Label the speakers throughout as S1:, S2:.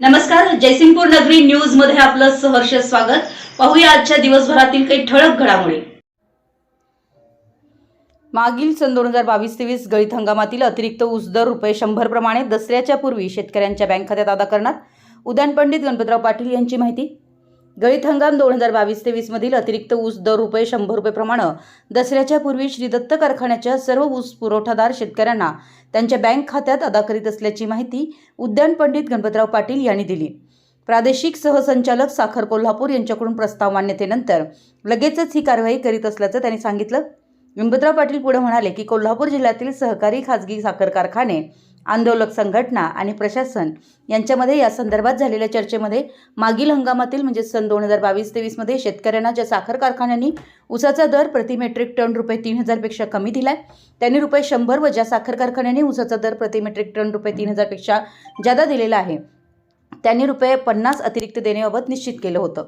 S1: नमस्कार जयसिंगपूर नगरी न्यूजमध्ये आपलं सहर्ष स्वागत. पाहूया आजच्या दिवसभरातील काही ठळक घडामोडी. मागील सन दोन हजार बावीस तेवीस गळीत हंगामातील अतिरिक्त ऊस दर रुपये शंभर प्रमाणे दसऱ्याच्या पूर्वी शेतकऱ्यांच्या बँक खात्यात अदा करणार उद्यान पंडित गणपतराव पाटील यांची माहिती. गळीत हंगाम दोन हजार बावीस तेवीस मधील अतिरिक्त ऊस दर रुपये शंभर रुपये प्रमाणे दसऱ्याच्या पूर्वी श्री दत्त कारखान्याच्या सर्व ऊस पुरवठादार शेतकऱ्यांना त्यांच्या बँक खात्यात अदा करीत असल्याची माहिती उद्यान पंडित गणपतराव पाटील यांनी दिली. प्रादेशिक सहसंचालक साखर कोल्हापूर यांच्याकडून प्रस्ताव मान्यतेनंतर लगेचच ही कारवाई करीत असल्याचं त्यांनी सांगितलं. गणपतराव पाटील पुढे म्हणाले की कोल्हापूर जिल्ह्यातील सहकारी खाजगी साखर कारखाने आंदोलक संघटना आणि प्रशासन यांच्यामध्ये या संदर्भात झालेल्या चर्चेमध्ये मागील हंगामातील म्हणजे सन दोन हजार बावीस तेवीसमध्ये शेतकऱ्यांना ज्या साखर कारखान्यांनी ऊसाचा दर प्रति मेट्रिक टन रुपये तीन हजारपेक्षा कमी दिलाय त्यांनी रुपये शंभर व ज्या साखर कारखान्यांनी ऊसाचा दर प्रति मेट्रिक टन रुपये तीन हजारपेक्षा जादा दिलेला आहे त्यांनी रुपये पन्नास अतिरिक्त देण्याबाबत निश्चित केलं होतं.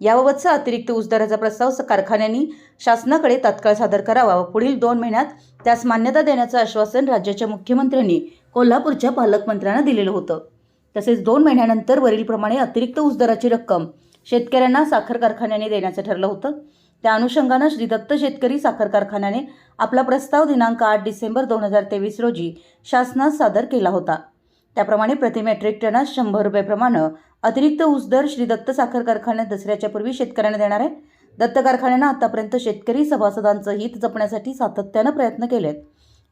S1: याबाबतचा अतिरिक्त ऊस दराचा प्रस्ताव स- कारखान्यांनी शासनाकडे तात्काळ सादर करावा व पुढील दोन महिन्यात त्यास मान्यता देण्याचं आश्वासन राज्याच्या मुख्यमंत्र्यांनी कोल्हापूरच्या पालकमंत्र्यांना दिलेलं होतं. तसेच दोन महिन्यानंतर वरीलप्रमाणे अतिरिक्त ऊस दराची रक्कम शेतकऱ्यांना साखर कारखान्याने देण्याचं ठरलं होतं. त्या अनुषंगानं श्री दत्त शेतकरी साखर कारखान्याने आपला प्रस्ताव दिनांक आठ डिसेंबर दोन हजार तेवीस रोजी शासनास सादर केला होता. त्याप्रमाणे प्रति मेट्रिक टनास शंभर रुपयेप्रमाणे अतिरिक्त ऊस दर श्री दत्त साखर कारखान्यात दसऱ्याच्या पूर्वी शेतकऱ्यांना देणार आहे. दत्त कारखान्यानं आतापर्यंत शेतकरी सभासदांचं हित जपण्यासाठी सातत्यानं प्रयत्न केलेत.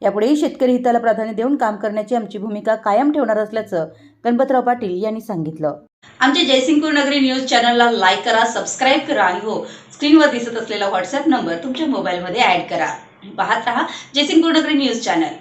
S1: यापुढेही शेतकरी हिताला प्राधान्य देऊन काम करण्याची आमची भूमिका कायम ठेवणार असल्याचं गणपतराव पाटील यांनी सांगितलं. आमच्या जयसिंगपूर नगरी न्यूज चॅनलला लाईक करा सबस्क्राईब करा आणि हो स्क्रीनवर दिसत असलेला व्हॉट्सअप नंबर तुमच्या मोबाईलमध्ये ऍड करा. पाहत रहा जयसिंगपूर नगरी न्यूज चॅनल.